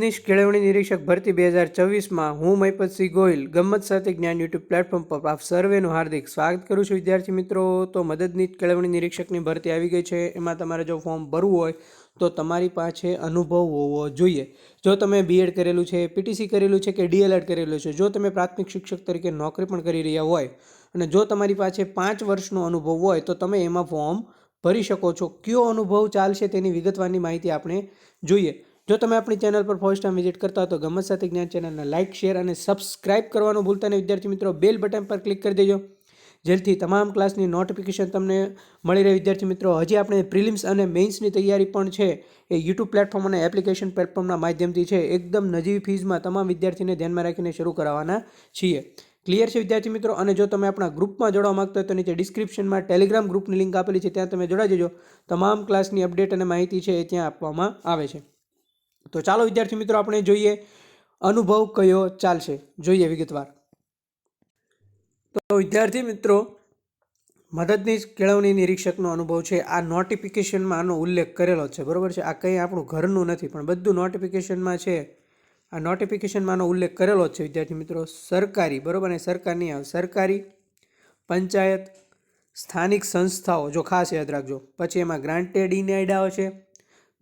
મદદનીશ કેળવણી નિરીક્ષક ભરતી બે હજાર ચોવીસમાં હું મહિપતસિંહ ગોહિલ ગમત સાથે જ્ઞાન યુટ્યુબ પ્લેટફોર્મ પર આપ સર્વેનું હાર્દિક સ્વાગત કરું છું. વિદ્યાર્થી મિત્રો, તો મદદનીશ કેળવણી નિરીક્ષકની ભરતી આવી ગઈ છે. એમાં તમારે જો ફોર્મ ભરવું હોય, તો તમારી પાસે અનુભવ હોવો જોઈએ. જો તમે બીએડ કરેલું છે પીટીસી કરેલું છે કે ડીએલએડ કરેલું છે, જો તમે પ્રાથમિક શિક્ષક તરીકે નોકરી પણ કરી રહ્યા હોય અને જો તમારી પાસે પાંચ વર્ષનો અનુભવ હોય, તો તમે એમાં ફોર્મ ભરી શકો છો. કયો અનુભવ ચાલશે તેની વિગતવારની માહિતી આપણે જોઈએ. જો તમે આપણી ચેનલ પર ફર્સ્ટ ટાઈમ વિઝિટ કરતા હો તો ગમત સાથે જ્ઞાન ચેનલને લાઇક શેર અને સબસ્ક્રાઇબ કરવાનું ભૂલતા નહીં. વિદ્યાર્થી મિત્રો બેલ બટન પર ક્લિક કરી દેજો. જેથી તમામ ક્લાસની નોટિફિકેશન તમને મળી રહે. વિદ્યાર્થી મિત્રો, હજી આપણે પ્રિલિમ્સ અને મેઇન્સની તૈયારી પણ છે. એ યુટ્યુબ પ્લેટફોર્મ અને એપ્લિકેશન પ્લેટફોર્મના માધ્યમથી છે. એકદમ નજીવી ફીઝમાં તમામ વિદ્યાર્થીને ધ્યાનમાં રાખીને શરૂ કરાવવાના છીએ. ક્લિયર છે વિદ્યાર્થી મિત્રો? અને જો તમે આપણા ગ્રુપમાં જોડવા માગતા હોય તો નીચે ડિસ્ક્રિપ્શનમાં ટેલિગ્રામ ગ્રુપની લિંક આપેલી છે. ત્યાં તમે જોડાઈ જજો. તમામ ક્લાસની અપડેટ અને માહિતી છે એ ત્યાં આપવામાં આવે છે. તો ચાલો, વિદ્યાર્થી મિત્રો, આપણે જોઈએ અનુભવ કયો ચાલશે. જોઈએ વિગતવાર. તો વિદ્યાર્થી મિત્રો, મદદનીશ કેળવણી નિરીક્ષકનો અનુભવ છે. આ નોટિફિકેશનમાં આનો ઉલ્લેખ કરેલો છે. બરાબર છે? આ કંઈ આપણું ઘરનું નથી, પણ બધું નોટિફિકેશનમાં છે. આ નોટિફિકેશનમાં આનો ઉલ્લેખ કરેલો છે, વિદ્યાર્થી મિત્રો. સરકારી, બરાબર? ને સરકારની આવે સરકારી પંચાયત સ્થાનિક સંસ્થાઓ, જો ખાસ યાદ રાખજો. પછી એમાં ગ્રાન્ટેડ ઇનેડ આવશે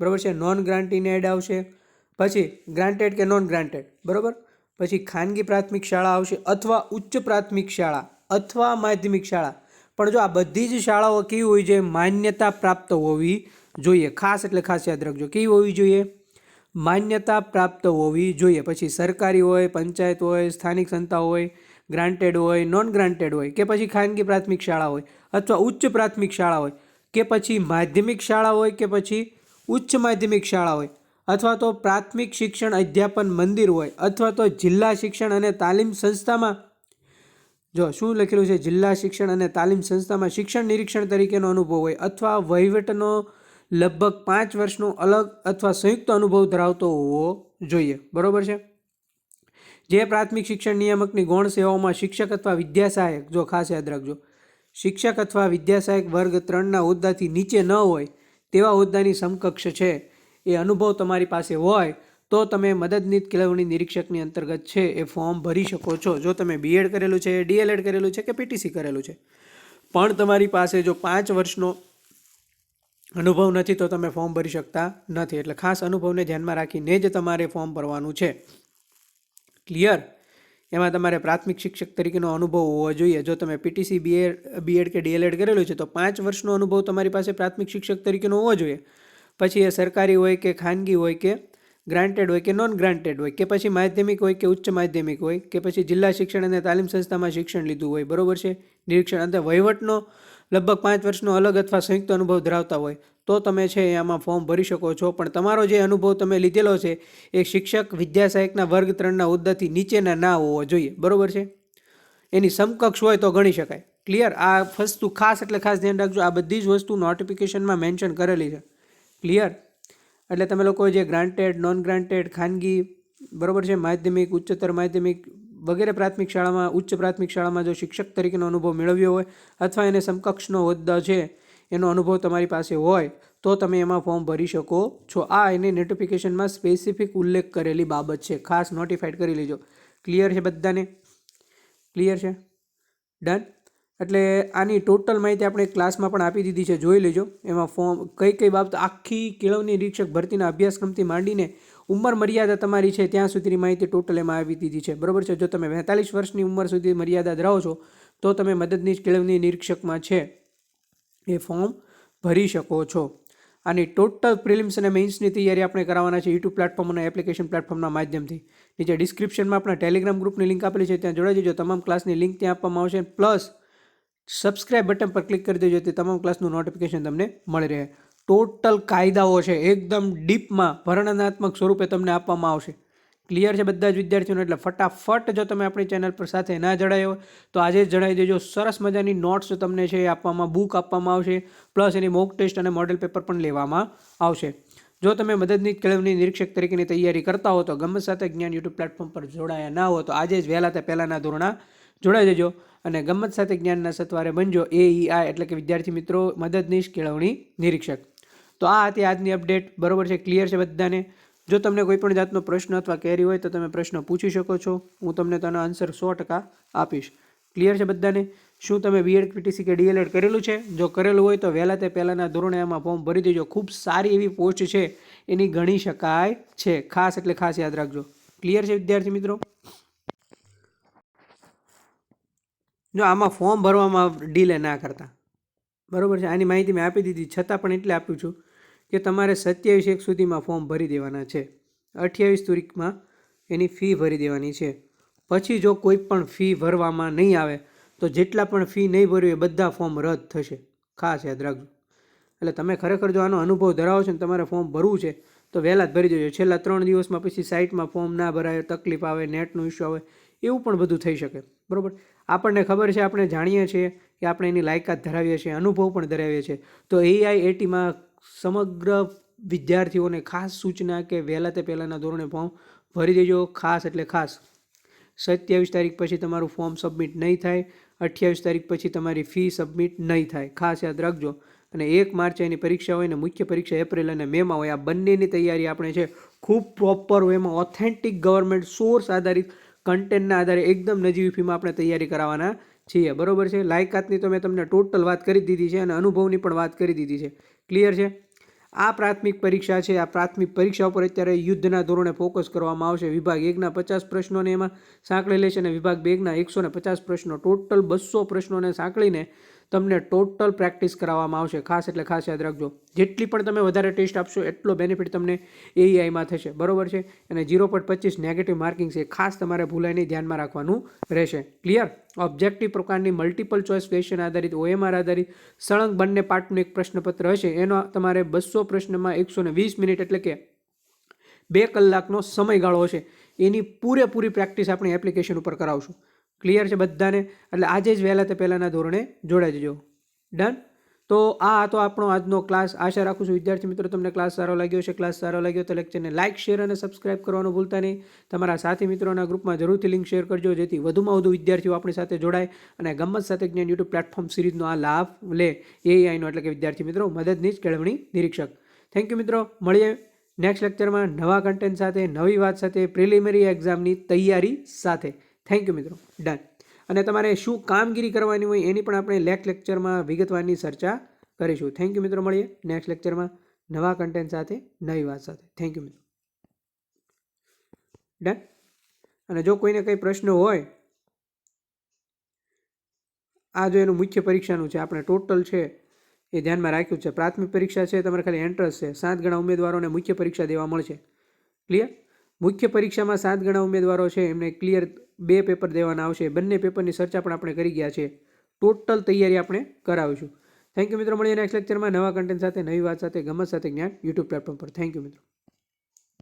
બરાબર છે? નોન ગ્રાન્ટીને એડ આવશે. પછી ગ્રાન્ટેડ કે નોન ગ્રાન્ટેડ બરાબર? પછી ખાનગી પ્રાથમિક શાળા આવશે અથવા ઉચ્ચ પ્રાથમિક શાળા અથવા માધ્યમિક શાળા. પણ જો આ બધી જ શાળાઓ કેવી હોવી જોઈએ? માન્યતા પ્રાપ્ત હોવી જોઈએ. ખાસ એટલે ખાસ યાદ રાખજો. કેવી હોવી જોઈએ? માન્યતા પ્રાપ્ત હોવી જોઈએ. પછી સરકારી હોય, પંચાયત હોય, સ્થાનિક સંસ્થા હોય ગ્રાન્ટેડ હોય નોન ગ્રાન્ટેડ હોય કે પછી ખાનગી પ્રાથમિક શાળા હોય અથવા ઉચ્ચ પ્રાથમિક શાળા હોય કે પછી માધ્યમિક શાળા હોય કે પછી ઉચ્ચ માધ્યમિક શાળા હોય અથવા તો પ્રાથમિક શિક્ષણ અધ્યાપન મંદિર હોય અથવા તો જિલ્લા શિક્ષણ અને તાલીમ સંસ્થામાં જો શું લખેલું છે? જિલ્લા શિક્ષણ અને તાલીમ સંસ્થામાં શિક્ષણ નિરીક્ષણ તરીકેનો અનુભવ હોય અથવા વહીવટનો લગભગ પાંચ વર્ષનો અલગ અથવા સંયુક્ત અનુભવ ધરાવતો હોવો જોઈએ. બરાબર છે? જે પ્રાથમિક શિક્ષણ નિયામકની ગૌણ સેવાઓમાં શિક્ષક અથવા વિદ્યા સહાયક જો ખાસ યાદ રાખજો. શિક્ષક અથવા વિદ્યા સહાયક વર્ગ ત્રણના હોદ્દાથી નીચે ન હોય તેવા હોદ્દાની સમકક્ષ છે, એ અનુભવ તમારી પાસે હોય, તો તમે મદદનીત કેળવણી નિરીક્ષકની અંતર્ગત છે, એ ફોર્મ ભરી શકો છો. જો તમે બીએડ કરેલું છે ડીએલએડ કરેલું છે કે પીટીસી કરેલું છે. પણ તમારી પાસે જો પાંચ વર્ષનો અનુભવ નથી, તો તમે ફોર્મ ભરી શકતા નથી. એટલે ખાસ અનુભવને ધ્યાનમાં રાખીને જ તમારે ફોર્મ ભરવાનું છે. ક્લિયર એમાં તમારે પ્રાથમિક શિક્ષક તરીકેનો અનુભવ હોવો જોઈએ. જો તમે પીટીસી બીએડ બીએડ કે ડીએલએડ કરેલું છે, તો પાંચ વર્ષનો અનુભવ તમારી પાસે પ્રાથમિક શિક્ષક તરીકેનો હોવો જોઈએ. પછી એ સરકારી હોય કે ખાનગી હોય કે ગ્રાન્ટેડ હોય કે નોન ગ્રાન્ટેડ હોય, કે પછી માધ્યમિક હોય કે ઉચ્ચ માધ્યમિક હોય, કે પછી જિલ્લા શિક્ષણ અને તાલીમ સંસ્થામાં શિક્ષણ લીધું હોય, બરાબર છે? નિરીક્ષણ અને વહીવટનો લગભગ પાંચ વર્ષનો અલગ અથવા સંયુક્ત અનુભવ ધરાવતા હોય, તો તમે છે આમાં ફોર્મ ભરી શકો છો. પણ તમારો જે અનુભવ તમે લીધેલો છે, એ શિક્ષક વિદ્યા સહાયકના વર્ગ ત્રણના હોદ્દાથી નીચેના ના હોવો જોઈએ. બરોબર છે? એની સમકક્ષ હોય તો ગણી શકાય. ક્લિયર આ વસ્તુ ખાસ એટલે ખાસ ધ્યાન રાખજો. આ બધી જ વસ્તુ નોટિફિકેશનમાં મેન્શન કરેલી છે. ક્લિયર એટલે તમે લોકો જે ગ્રાન્ટેડ નોન ગ્રાન્ટેડ ખાનગી, બરાબર છે? માધ્યમિક, ઉચ્ચતર માધ્યમિક વગેરે પ્રાથમિક શાળામાં, ઉચ્ચ પ્રાથમિક શાળામાં જો શિક્ષક તરીકેનો અનુભવ મેળવ્યો હોય અથવા એને સમકક્ષનો હોદ્દા છે, એનો અનુભવ તમારી પાસે હોય, તો તમે એમાં ફોર્મ ભરી શકો છો. આ એની નોટિફિકેશનમાં સ્પેસિફિક ઉલ્લેખ કરેલી બાબત છે. ખાસ નોટિફાઈડ કરી લેજો. ક્લિયર છે બધાને? ક્લિયર છે? ડન એટલે આની ટોટલ માહિતી આપણે ક્લાસમાં પણ આપી દીધી છે. જોઈ લેજો. એમાં ફોર્મ કઈ કઈ બાબત આખી કેળવણી નિરીક્ષક ભરતીના અભ્યાસક્રમથી માંડીને ઉંમર મર્યાદા તમારી છે ત્યાં સુધીની માહિતી ટોટલ એમાં આવી દીધી છે. બરાબર છે? જો તમે બેતાલીસ વર્ષની ઉંમર સુધી મર્યાદા ધરાવો છો, તો તમે મદદનીશ કેળવણી નિરીક્ષકમાં છે એ ફોર્મ ભરી શકો છો. આની ટોટલ પ્રિલિમ્સ અને મેઇન્સની તૈયારી આપણે કરાવવાના છે યુટ્યુબ પ્લેટફોર્મ અને એપ્લિકેશન પ્લેટફોર્મના માધ્યમથી. નીચે ડિસ્ક્રિપ્શનમાં આપણા ટેલિગ્રામ ગ્રુપની લિંક આપેલી છે, ત્યાં જોડાઈ જજો. તમામ ક્લાસની લિંક ત્યાં આપવામાં આવશે. પ્લસ સબસ્ક્રાઇબ બટન પર ક્લિક કરી દેજો, તે તમામ ક્લાસનું નોટિફિકેશન તમને મળી રહે. ટોટલ કાયદાઓ છે, એકદમ ડીપમાં વર્ણનાત્મક સ્વરૂપે તમને આપવામાં આવશે. ક્લિયર છે બધા જ વિદ્યાર્થીઓને? એટલે ફટાફટ જો તમે આપણી ચેનલ પર સાથે ના જડાયો તો આજે જ જણાવી દેજો, સરસ મજાની નોટ્સ તમને છે એ આપવામાં બુક આપવામાં આવશે પ્લસ એની મોક ટેસ્ટ અને મોડેલ પેપર પણ લેવામાં આવશે. જો તમે મદદની કેળવણી નિરીક્ષક તરીકેની તૈયારી કરતા હો, તો ગમત સાથે જ્ઞાન યુટ્યુબ પ્લેટફોર્મ પર જોડાયા ના હો, તો આજે જ વહેલા તે પહેલાંના ધોરણા જોડાઈ જજો. અને ગમત સાથે જ્ઞાનના સત્વારે બનજો એ ઈ આ એટલે કે વિદ્યાર્થી મિત્રો, મદદનીશ કેળવણી નિરીક્ષક. તો આ હતી આજની અપડેટ બરોબર છે? ક્લિયર છે બધાને? જો તમને કોઈ પણ જાતનો પ્રશ્ન અથવા કેરી હોય તો તમે પ્રશ્ન પૂછી શકો છો. હું તમને તેનો આન્સર સો ટકા આપીશ. ક્લિયર છે બધાને? શું તમે બીએડ પીટીસી કે ડીએલએડ કરેલું છે? જો કરેલું હોય તો વહેલા તે પહેલાંના ધોરણે એમાં ફોર્મ ભરી દેજો. ખૂબ સારી એવી પોસ્ટ છે. એની ગણી શકાય છે. ખાસ એટલે ખાસ યાદ રાખજો. ક્લિયર છે વિદ્યાર્થી મિત્રો? જો આમાં ફોર્મ ભરવામાં ડીલે ના કરતા. બરાબર છે? આની માહિતી મેં આપી દીધી. છતાં પણ એટલે આપ્યું છું. કે તમારે સત્યાવીસ એક સુધીમાં ફોર્મ ભરી દેવાના છે. અઠ્યાવીસ તારીખમાં એની ફી ભરી દેવાની છે. પછી જો કોઈ પણ ફી ભરવામાં નહીં આવે, તો જેટલા પણ ફી નહીં ભરવી એ બધા ફોર્મ રદ થશે. ખાસ યાદ રાખજો. એટલે તમે ખરેખર જો આનો અનુભવ ધરાવો છો ને તમારે ફોર્મ ભરવું છે, તો વહેલા જ ભરી દેજો. છેલ્લા ત્રણ દિવસમાં પછી સાઇટમાં ફોર્મ ના ભરાય, તકલીફ આવે, નેટનો ઇસ્યુ આવે, એવું પણ બધું થઈ શકે. બરાબર? આપણને ખબર છે, આપણે જાણીએ છીએ કે આપણે એની લાયકાત ધરાવીએ છીએ, અનુભવ પણ ધરાવીએ છીએ. તો એઆઈ એટીમાં સમગ્ર વિદ્યાર્થીઓને ખાસ સૂચના કે વહેલા તે પહેલાંના ધોરણે ફોર્મ ભરી દેજો. ખાસ એટલે ખાસ. સત્યાવીસ તારીખ પછી તમારું ફોર્મ સબમિટ નહીં થાય. અઠ્યાવીસ તારીખ પછી તમારી ફી સબમિટ નહીં થાય. ખાસ યાદ રાખજો. અને એક માર્ચે એની પરીક્ષા હોય ને, મુખ્ય પરીક્ષા એપ્રિલ અને મેમાં હોય. આ બંનેની તૈયારી આપણે છે ખૂબ પ્રોપર વેમાં ઓથેન્ટિક ગવર્મેન્ટ સોર્સ આધારિત કન્ટેન્ટના આધારે એકદમ નજીવી ફીમાં આપણે તૈયારી કરાવવાના છીએ. બરોબર છે? લાયકાતની તો મેં તમને ટોટલ વાત કરી દીધી છે અને અનુભવની પણ વાત કરી દીધી છે. ક્લિયર છે? આ પ્રાથમિક પરીક્ષા છે. આ પ્રાથમિક પરીક્ષા ઉપર અત્યારે યુદ્ધના ધોરણે ફોકસ કરવામાં આવશે. વિભાગ એકના પચાસ પ્રશ્નોને એમાં સાંકળી લેશે અને વિભાગ બેગના એકસો ને પચાસ પ્રશ્નો. ટોટલ બસો પ્રશ્નોને સાંકળીને તમને ટોટલ પ્રેક્ટિસ કરાવવામાં આવશે. ખાસ એટલે ખાસ યાદ રાખજો. જેટલી પણ તમે વધારે ટેસ્ટ આપશો, એટલો બેનિફિટ તમને એઈઆઈમાં થશે. બરોબર છે? અને ઝીરો પોઈન્ટ પચીસ નેગેટિવ માર્કિંગ છે. ખાસ તમારે ભૂલાઈને ધ્યાનમાં રાખવાનું રહેશે. ક્લિયર ઓબ્જેક્ટિવ પ્રકારની મલ્ટિપલ ચોઇસ ક્વેશ્ચન આધારિત ઓએમઆર આધારિત, સળંગ બંને પાર્ટનું એક પ્રશ્નપત્ર હશે. એનો તમારે બસો પ્રશ્નમાં એકસો ને વીસ મિનિટ એટલે કે બે કલાકનો સમયગાળો હશે. એની પૂરેપૂરી પ્રેક્ટિસ આપણી એપ્લિકેશન ઉપર કરાવશું. ક્લિયર છે બધાને? એટલે આજે જ વહેલા તે પહેલાંના ધોરણે જોડાઈ જજો. ડન તો આ હતો આપણો આજનો ક્લાસ આશા રાખું છું વિદ્યાર્થી મિત્રો, તમને ક્લાસ સારો લાગ્યો છે ક્લાસ સારો લાગ્યો તો લેક્ચરને લાઇક શેર અને સબસ્ક્રાઇબ કરવાનું ભૂલતા નહીં. તમારા સાથી મિત્રોના ગ્રુપમાં જરૂરથી લિંક શેર કરજો, જેથી વધુમાં વધુ વિદ્યાર્થીઓ આપણી સાથે જોડાય અને ગમત સાથે જ્ઞાન યુટ્યુબ પ્લેટફોર્મ સિરીઝનો આ લાભ લે. એઆઈનો એટલે કે વિદ્યાર્થી મિત્રો મદદની જ કેળવણી નિરીક્ષક. થેન્ક યુ મિત્રો. મળીએ નેક્સ્ટ લેક્ચરમાં નવા કન્ટેન્ટ સાથે, નવી વાત સાથે પ્રિલિમિનરી એક્ઝામની તૈયારી સાથે. થેન્ક યુ મિત્રો. ડન અને તમારે શું કામગીરી કરવાની હોય એની પણ આપણે લેક લેક્ચરમાં વિગતવારની ચર્ચા કરીશું. થેન્ક યુ મિત્રો, મળીએ નેક્સ્ટ લેક્ચરમાં નવા કન્ટેન્ટ સાથે, નવી વાત સાથે. થેન્ક યુ મિત્રો. ડન અને જો કોઈને કંઈ પ્રશ્ન હોય, આ જો એનું મુખ્ય પરીક્ષાનું છે, આપણે ટોટલ છે એ ધ્યાનમાં રાખ્યું છે. પ્રાથમિક પરીક્ષા છે, તમારે ખાલી એન્ટ્રન્સ છે. સાત ગણા ઉમેદવારોને મુખ્ય પરીક્ષા દેવા મળશે. ક્લિયર મુખ્ય પરીક્ષામાં સાત ગણા ઉમેદવારો છે. એમને ક્લિયર બે પેપર દેવાના આવશે. બંને પેપરની ચર્ચા પણ આપણે કરી ગયા છે. ટોટલ તૈયારી આપણે કરાવીશું. થેન્ક યુ મિત્રો. મળીએ નેક્સ્ટ લેક્ચરમાં નવા કન્ટેન્ટ સાથે, નવી વાત સાથે, ગમત સાથે જ્ઞાન યુટ્યુબ પ્લેટફોર્મ પર. થેન્ક યુ મિત્રો.